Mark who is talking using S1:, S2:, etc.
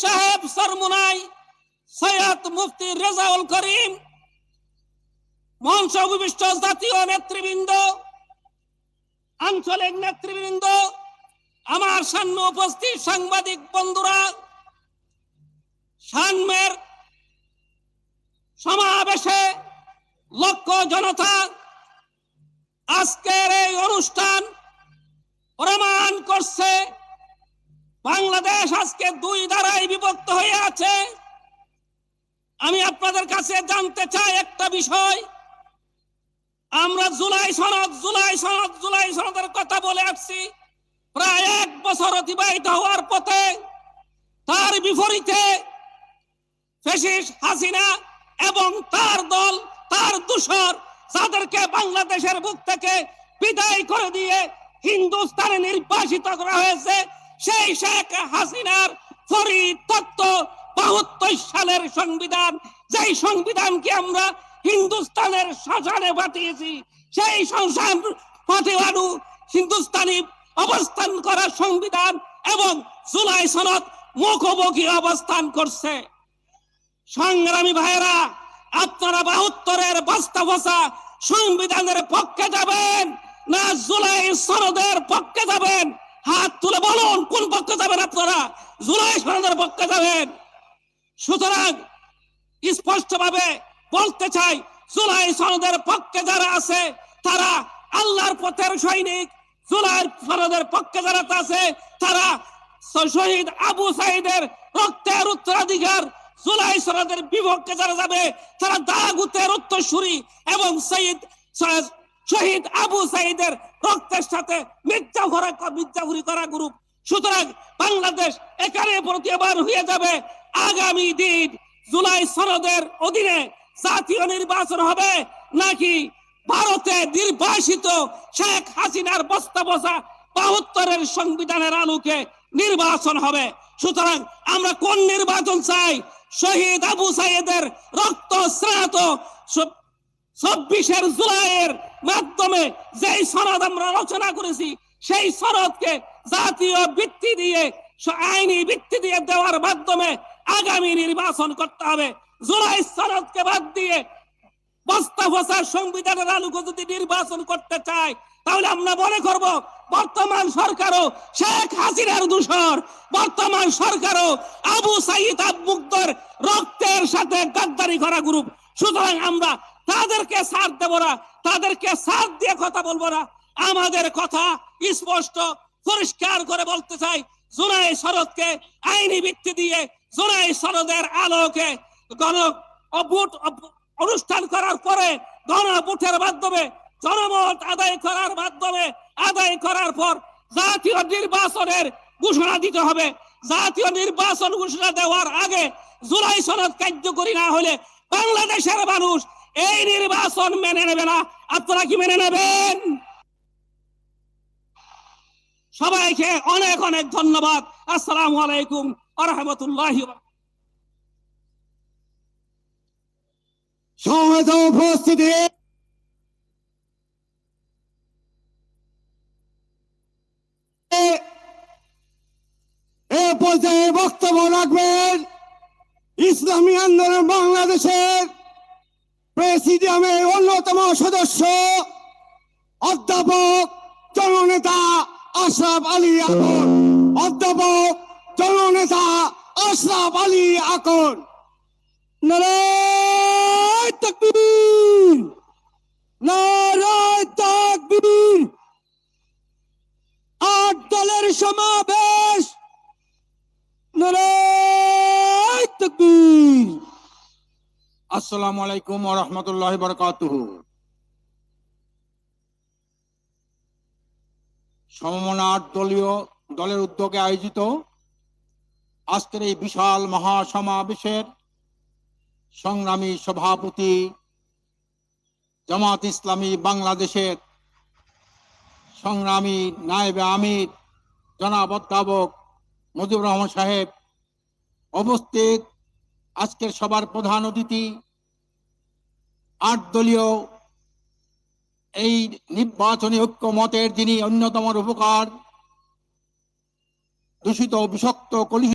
S1: সাহেব সরমুনাই সৈয়দ মুফতি রেজাউল করিম মঞ্চ জাতীয় নেতৃবৃন্দ, আঞ্চলিক নেতৃবৃন্দ, আমার সামনে উপস্থিত সাংবাদিক বন্ধুরা সানমের সমাবেশে লক্ষ জনতা, আজকের এই অনুষ্ঠান প্রমাণ করছে বাংলাদেশ আজকে দুই ধারায় বিভক্ত হয়ে আছে। আমি আপনাদের কাছে জানতে চাই একটা বিষয়। আমরা জুলাই সনদ জুলাই সনদ, জুলাই সনদের কথা বলে আসছি। প্রায় এক বছর অতিবাহিত হওয়ার পথে তার বিপরীতে ফেসিস হাসিনা এবং তার দল, তার দূষর যাদেরকে বাংলাদেশের বুক থেকে বিদায় করে দিয়ে হিন্দুস্তানে নির্বাসিত করা হয়েছে সেই শেখ হাসিনার ফরিদ তত্ত্ব বাহাত্তর সালের সংবিধান, যেই সংবিধানকে আমরা হিন্দুস্তানের শ্মশানে পাঠিয়েছি, সেই সংসার পাঠিয়ানু হিন্দুস্তানি অবস্থান করা সংবিধান এবং জুলাই সনদ মুখোমুখি অবস্থান করছে। সংগ্রামী ভাইয়েরা, আপনারা বাহাত্তরের বাস্তবতা সংবিধানের পক্ষে যাবেন না জুলাই সনদের পক্ষে যাবেন? হাত তুলে বলুন, কোন পক্ষে যাবেন আপনারা? জুলাই সনদের পক্ষে যাবেন। সুতরাং স্পষ্টভাবে বলতে চাই, জুলাই সনদের পক্ষে যারা আছে, তারা আল্লাহর পথের সৈনিক। পক্ষে যারা আছে, তারা শহীদ আবু সাইদের রক্তের উত্তরাধিকার। জুলাই সনদের বিপক্ষে যারা যাবে, তারা দাগুতের উত্তরসূরি এবং শহীদ শহীদ আবু সাইদের রক্তের সাথে মিথ্যা ভরা মিথ্যাভুরি করা গ্রুপ সুতরাং বাংলাদেশ এখানে প্রতিবার হয়ে যাবে আগামী দিন জুলাই সনদের অধীনে জাতীয় নির্বাচন হবে নাকি ভারতে নির্বাসিত শেখ হাসিনার বস্তা বসা বাহাত্তরের সংবিধানের আলোকে নির্বাচন হবে? সুতরাং আমরা কোন নির্বাচন চাই? শহীদ আবু সাইদের রক্ত স্নাত চব্বিশের জুলাইয়ের মাধ্যমে যেই সনদ আমরা রচনা করেছি, সেই সনদকে জাতীয় ভিত্তি দিয়ে, আইনি ভিত্তি দিয়ে দেওয়ার মাধ্যমে আগামী নির্বাচন করতে হবে। জুলাই সনদকে বাদ দিয়ে বস্তা সংবিধানের আলোকে যদি নির্বাচন করতে চাই তাহলে আমরা মনে করব বর্তমান সরকারও শেখ হাসিনার দূষর। বর্তমান সরকারও আবু সাইদ আবমুক্তর রক্তের সাথে গাদ্দারি করা গ্রুপ। সুতরাং আমরা তাদেরকে সাথ দেব না, তাদেরকে সাথ দিয়ে কথা বলব না। আমাদের কথা স্পষ্ট, পরিষ্কার করে বলতে চাই, জুলাই শরৎকে আইনি ভিত্তি দিয়ে জুলাই শরদের আলোকে গণ ভোট অনুষ্ঠান করার পরে গণ ভোটের মাধ্যমে, জনমত আদায় করার মাধ্যমে, আদায় করার পর জাতীয় নির্বাচনের ঘোষণা দিতে হবে। জাতীয় নির্বাচন ঘোষণা দেওয়ার আগে জুলাই সনদ কার্যকরী না হলে বাংলাদেশের মানুষ এই নির্বাচন মেনে নেবে না। আপনারা কি মেনে নেবেন? সবাইকে অনেক অনেক ধন্যবাদ। আসসালামু আলাইকুম আরহামতুল্লাহ
S2: সমবেত উপস্থিতি। এ পর্যায়ে বক্তব্য রাখবেন ইসলামী আন্দোলন বাংলাদেশের প্রেসিডিয়ামের অন্যতম সদস্য অধ্যাপক জননেতা আশরাফ আলী আকন অধ্যাপক জননেতা আশরাফ আলী আকন নারায়
S3: আসসালামু আলাইকুম ওয়া রাহমাতুল্লাহি ওয়া বারাকাতুহু। দলীয় দলের উদ্যোগে আয়োজিত আজকের এই বিশাল মহাসমাবেশের সংগ্রামী সভাপতি জামাত ইসলামী বাংলাদেশের সংগ্রামী নায়েবে আমির জনাব অধ্যাপক মুজিবুর রহমান সাহেব উপস্থিত আজকের সবার প্রধান অতিথি আট দলীয় এই নির্বাচনী ঐক্যমতের যিনি অন্যতম উপকার দূষিত বিষাক্ত কলুষিত